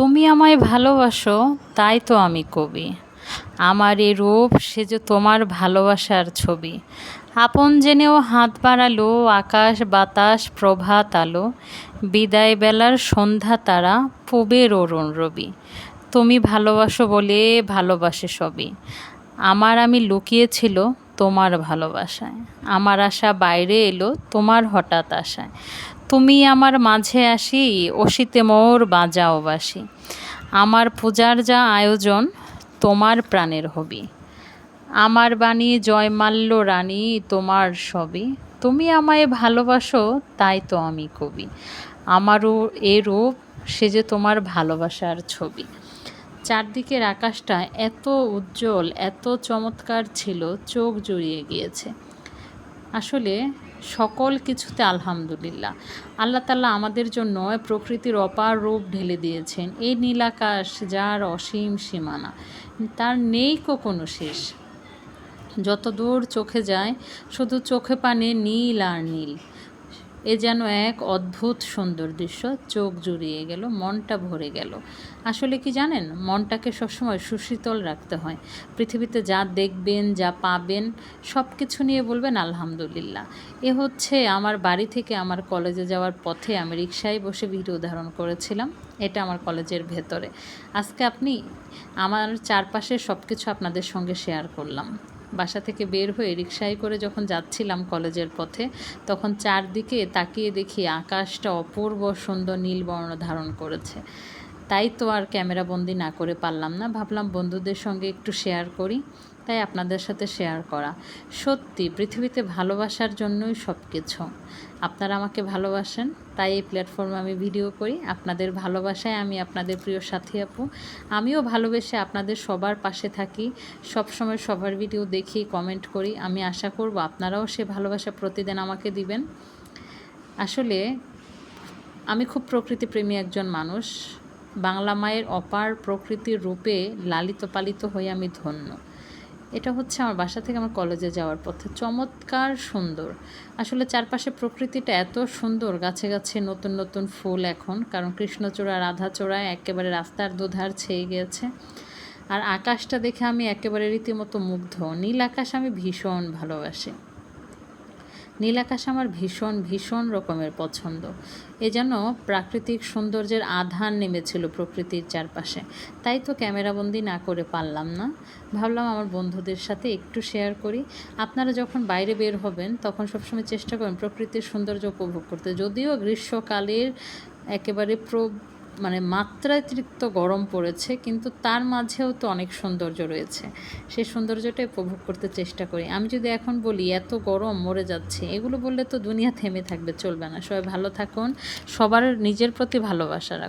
তুমি আমায় ভালোবাসো, তাই তো আমি কবি। আমার এ রূপ, সে যে তোমার ভালোবাসার ছবি। আপন জেনেও হাত বাড়ালো, আকাশ, বাতাস, প্রভাত আলো। বিদায় বেলার সন্ধ্যা তারা, পুবের অরুণ রবি। তুমি ভালোবাসো বলে ভালোবাসে সবই। আমার আমি লুকিয়েছিল তোমার ভালোবাসায়। আমার আশা বাইরে এলো, তোমার হঠাৎ আশায়। তুমি আমার মাঝে আসি অসিতে মোর বাজাও বাসি। আমার পূজার যা আয়োজন, তোমার প্রাণের হবি। আমার বাণী জয়মাল্য রানী, তোমার সবই। তুমি আমায় ভালোবাসো, তাই তো আমি কবি। আমারও এ রূপ সে যে তোমার ভালোবাসার ছবি। চারদিকের আকাশটা এত উজ্জ্বল, এত চমৎকার ছিল, চোখ জুড়িয়ে গিয়েছে। আসলে সকল কিছুতে আলহামদুলিল্লাহ। আল্লাহ তাল্লাহ আমাদের জন্য প্রকৃতির অপার রূপ ঢেলে দিয়েছেন। এই নীল আকাশ যার অসীম সীমানা, তার নেই কোনো শেষ। যত দূর চোখে যায়, শুধু চোখে পানে নীল আর নীল। এ যেন এক অদ্ভুত সুন্দর দৃশ্য, চোখ জুড়িয়ে গেল, মনটা ভরে গেল। আসলে কি জানেন, মনটাকে সবসময় সুশীতল রাখতে হয়। পৃথিবীতে যা দেখবেন, যা পাবেন সব কিছু নিয়ে বলবেন, আলহামদুলিল্লাহ। এ হচ্ছে আমার বাড়ি থেকে আমার কলেজে যাওয়ার পথে আমি রিক্সায় বসে ভিডিও ধারণ করেছিলাম। এটা আমার কলেজের ভেতরে। আজকে আপনি আমার চারপাশের সব কিছু আপনাদের সঙ্গে শেয়ার করলাম। বাসা থেকে বের হয়ে রিক্সায় করে যখন যাচ্ছিলাম কলেজের পথে, তখন চারদিকে তাকিয়ে দেখি আকাশটা অপূর্ব সুন্দর নীল বর্ণ ধারণ করেছে। তাই তো আর ক্যামেরা বন্দি না করে পারলাম না। ভাবলাম বন্ধুদের সঙ্গে একটু শেয়ার করি। তাই আপনাদের সাথে শেয়ার করা। সত্যি, পৃথিবীতে ভালোবাসার জন্যই সব কিছু আপনারা আমাকে ভালোবাসেন, তাই এই প্ল্যাটফর্মে আমি ভিডিও করি। আপনাদের ভালোবাসায় আমি আপনাদের প্রিয় সাথী আপু। আমিও ভালোবেসে আপনাদের সবার পাশে থাকি। সবসময় সবার ভিডিও দেখি কমেন্ট করি। আমি আশা করব আপনারাও সে ভালোবাসা প্রতিদিন আমাকে দিবেন। আসলে, আমি খুব প্রকৃতিপ্রেমী একজন মানুষ। বাংলা মায়ের অপার প্রকৃতির রূপে লালিত পালিত হয়ে আমি ধন্য। এটা হচ্ছে আমার বাসা থেকে আমার কলেজে যাওয়ার পথে। চমৎকার সুন্দর। আসলে চারপাশে প্রকৃতিটা এত সুন্দর, গাছে গাছে নতুন নতুন ফুল এখন, কারণ কৃষ্ণচূড়া রাধাচূড়ায় একেবারে রাস্তার দুধার ছেয়ে গিয়েছে। আর আকাশটা দেখে আমি একেবারে রীতিমতো মুগ্ধ। নীল আকাশ আমি ভীষণ ভালোবাসি। নীল আকাশ আমার ভীষণ ভীষণ রকমের পছন্দ। এ যেন প্রাকৃতিক সৌন্দর্যের আধার নেমেছিল প্রকৃতির চারপাশে। তাই তো ক্যামেরাবন্দি না করে পারলাম না। ভাবলাম আমার বন্ধুদের সাথে একটু শেয়ার করি। আপনারা যখন বাইরে বের হবেন, তখন সবসময় চেষ্টা করেন প্রকৃতির সৌন্দর্য উপভোগ করতে। যদিও গ্রীষ্মকালের একেবারে প্র মানে মাত্রাতিরিক্ত গরম পড়েছে, কিন্তু তার মাঝেও তো অনেক সৌন্দর্য রয়েছে। সেই সৌন্দর্যটা উপভোগ করতে চেষ্টা করি। আমি যদি এখন বলি, এত গরম, মরে যাচ্ছে, এগুলো বললে তো দুনিয়া থেমে থাকবে, চলবে না। সবাই ভালো থাকুন, সবার নিজের প্রতি ভালোবাসা রাখুন।